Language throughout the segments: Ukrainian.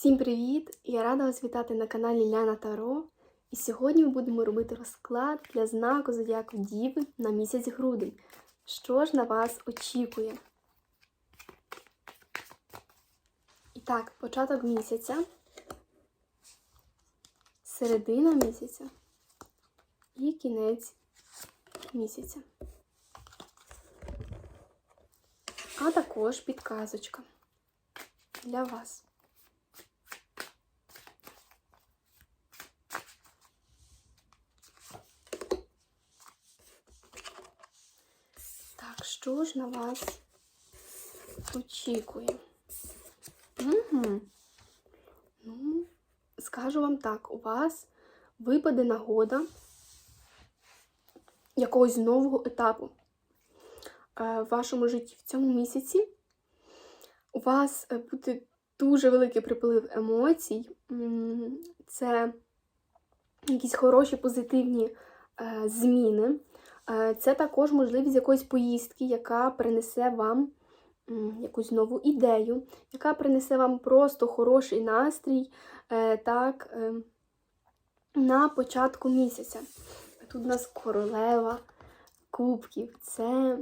Всім привіт! Я рада вас вітати на каналі Ляна Таро. І сьогодні ми будемо робити розклад для знаку Зодіаку Діви на місяць грудень. Що ж на вас очікує? І так, початок місяця, середина місяця і кінець місяця. А також підказочка для вас. Так, що ж на вас очікує? Угу. Ну, скажу вам так, у вас випаде нагода якогось нового етапу е, в вашому житті в цьому місяці. У вас е, буде дуже великий приплив емоцій. Це якісь хороші позитивні е, зміни. Е, Це також можливість якоїсь поїздки, яка принесе вам якусь нову ідею, яка принесе вам просто хороший настрій е, так, е, на початку місяця. Тут у нас королева кубків. Це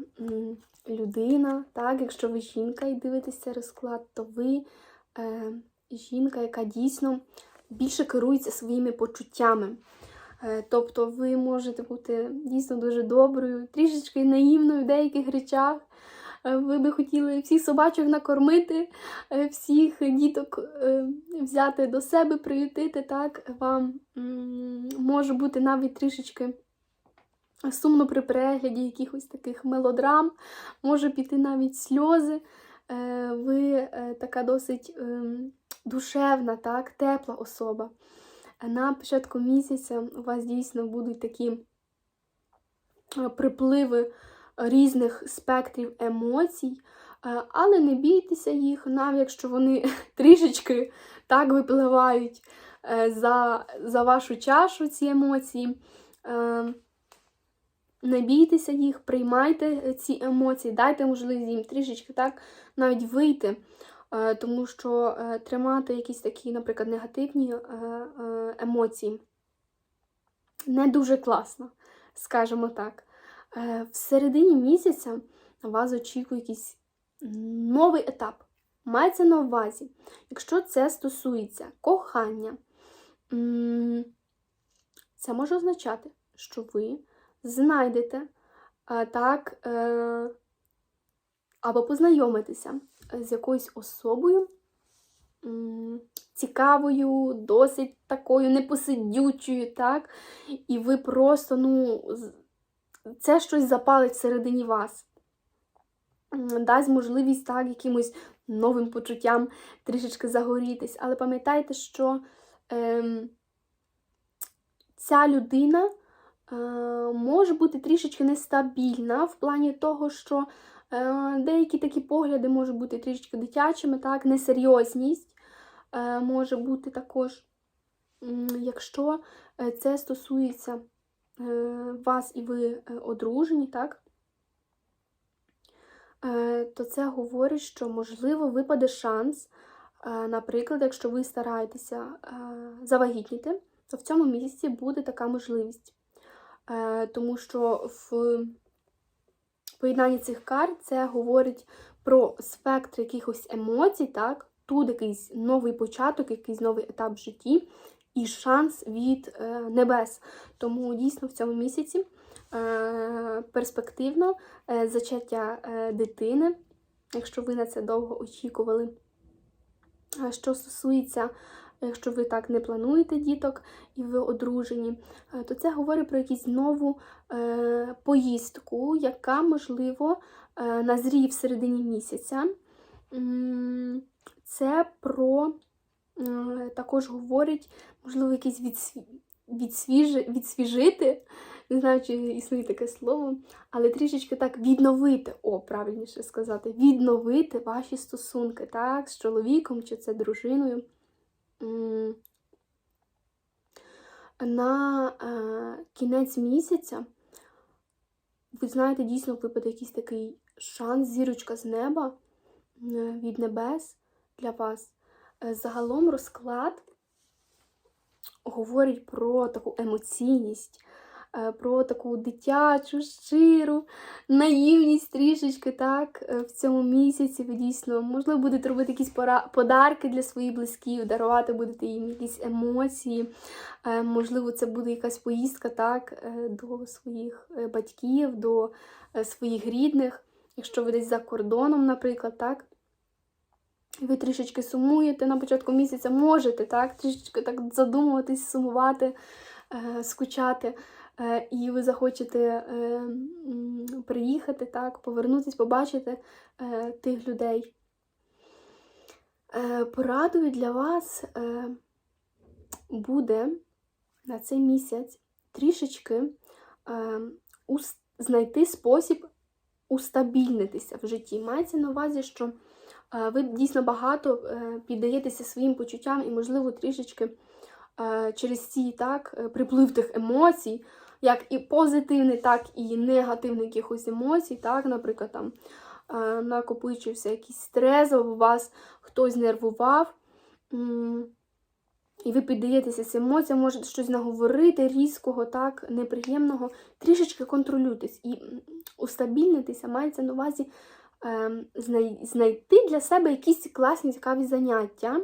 людина, так, якщо ви жінка і дивитеся розклад, то ви жінка, яка дійсно більше керується своїми почуттями. Е, Тобто ви можете бути дійсно дуже доброю, трішечки наївною в деяких речах. Е, Ви би хотіли всіх собачок накормити, е, всіх діток взяти до себе, приютити. Так вам може бути навіть трішечки сумно при перегляді якихось таких мелодрам, може піти навіть сльози. Ви така досить ем, душевна, так, тепла особа. На початку місяця у вас дійсно будуть такі е, припливи різних спектрів емоцій, е, але не бійтеся їх, навіть якщо вони трішечки так випливають е, за, за вашу чашу ці емоції. Не бійтеся їх, приймайте ці емоції, дайте можливість їм трішечки так навіть вийти. Е, Тому що е, тримати якісь такі, наприклад, негативні е, емоції не дуже класно, скажімо так. В середині місяця вас очікує якийсь новий етап. Мається на увазі, якщо це стосується кохання, це може означати, що ви знайдете так, або познайомитеся з якоюсь особою цікавою, досить такою непосидючою, так? І ви просто, ну, це щось запалить всередині вас. Дасть можливість так якимось новим почуттям трішечки загорітись. Але пам'ятайте, що ем, ця людина е, може бути трішечки нестабільна в плані того, що деякі такі погляди можуть бути трішечки дитячими, так, несерйозність е, може бути також, якщо е, це стосується е, вас і ви е, одружені, так, е, то це говорить, що можливо випаде шанс, е, наприклад, якщо ви стараєтеся е, завагітніти, то в цьому місяці буде така можливість. Е, Тому що в поєднанні цих карт це говорить про спектр якихось емоцій, так? Тут якийсь новий початок, якийсь новий етап в житті і шанс від е, небес. Тому дійсно в цьому місяці е, перспективно е, зачаття е, дитини, якщо ви на це довго очікували. Що стосується, якщо ви так не плануєте діток і ви одружені, е, то це говорить про якусь нову е, поїздку, яка, можливо, е, назріє в середині місяця. Це про також говорить, можливо, якийсь відсві... відсвіжи... відсвіжити, не знаю, чи існує таке слово, але трішечки так відновити, о, правильніше сказати, відновити ваші стосунки, так, з чоловіком чи це дружиною. На е, кінець місяця, ви знаєте, дійсно випаде якийсь такий шанс, зірочка з неба від небес для вас. Е, Загалом розклад говорить про таку емоційність, про таку дитячу, щиру, наївність трішечки, так, е, в цьому місяці ви дійсно, можливо, будете робити якісь подарки для своїх близьких, дарувати будете їм якісь емоції. Е, Можливо, це буде якась поїздка так, е, до своїх е, батьків, до е, своїх рідних, якщо ви десь за кордоном, наприклад, так. Ви трішечки сумуєте на початку місяця, можете так, трішечки так задумуватись, сумувати, е, скучати. Е, і ви захочете е, приїхати, так, повернутись, побачити е, тих людей. Порадою для вас буде на цей місяць трішечки знайти спосіб устабільнитися в житті. Мається на увазі, що ви дійсно багато піддаєтеся своїм почуттям і, можливо, трішечки через ці так, приплив тих емоцій, як і позитивний, так і негативний якихось емоцій, так, наприклад, там е, накопичився якийсь стрес, або вас хтось нервував. І ви піддаєтеся цим емоціям, можете щось наговорити різкого, так, неприємного, трішечки контролюйтесь і устабільнитися, мається на увазі ем, знайти для себе якісь класні цікаві заняття,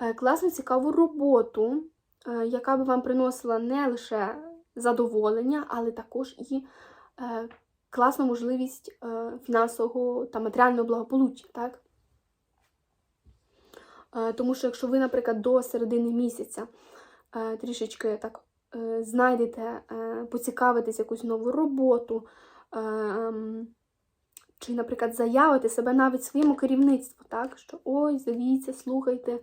е, класну цікаву роботу, е, яка би вам приносила не лише задоволення, але також і е, класну можливість е, фінансового та матеріального благополуччя. Так? Е, Тому що якщо ви, наприклад, до середини місяця е, трішечки так е, знайдете, е, поцікавитесь якусь нову роботу, е, ем, чи, наприклад, заявити себе навіть своєму керівництву, так, що ой, дивіться, слухайте,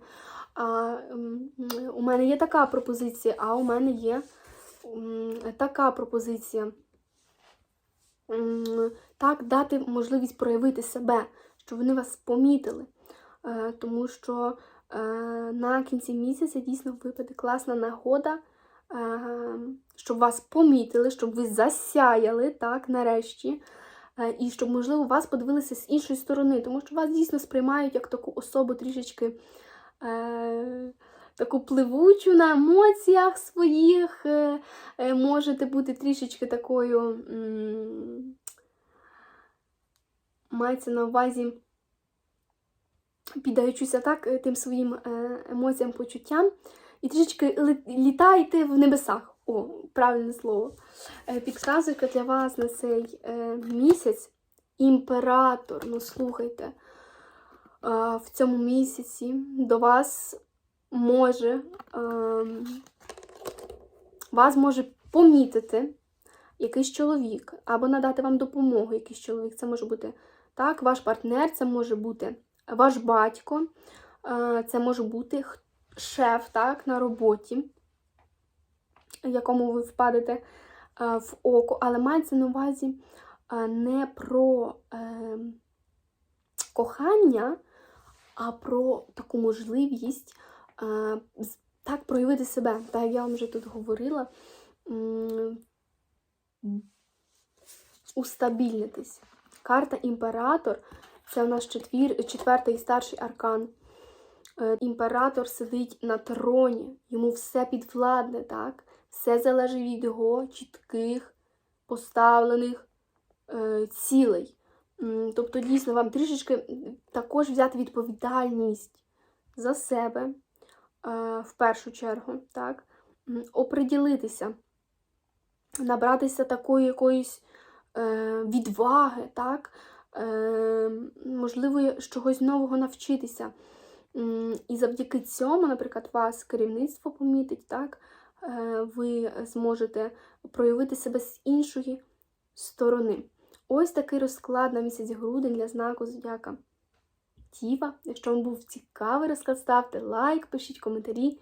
а, у мене є така пропозиція, а у мене є така пропозиція. Так, дати можливість проявити себе, щоб вони вас помітили. Е, Тому що е, на кінці місяця дійсно випаде класна нагода, е, щоб вас помітили, щоб ви засяяли так, нарешті. І щоб, можливо, вас подивилися з іншої сторони, тому що вас дійсно сприймають як таку особу трішечки таку пливучу на емоціях своїх. Е, е, можете бути трішечки такою, мається на увазі, піддаючися так е, тим своїм емоціям, почуттям, і трішечки лі- літаєте в небесах. О, правильне слово. Підказуйка для вас на цей місяць імператор. Ну, слухайте, в цьому місяці до вас може ем, вас може помітити якийсь чоловік, або надати вам допомогу якийсь чоловік. Це може бути так, ваш партнер, це може бути ваш батько, е, це може бути шеф так, на роботі, якому ви впадете е, в око, але мається на увазі е, не про е, кохання, а про таку можливість так проявити себе. Так як я вам вже тут говорила, устабільнитись. Карта імператор це у нас четвір, четвертий старший аркан. Е, Імператор сидить на троні, йому все підвладне, так? Все залежить від його чітких поставлених е, цілей. Тобто, дійсно, вам трішечки також взяти відповідальність за себе в першу чергу, так? Оприділитися, набратися такої якоїсь е, відваги, так? Е, можливо, чогось нового навчитися. І завдяки цьому, наприклад, вас керівництво помітить, так? Е, ви зможете проявити себе з іншої сторони. Ось такий розклад на місяць грудень для знаку Зодіака Тіва. Якщо вам був цікавий розклад, ставте лайк, пишіть коментарі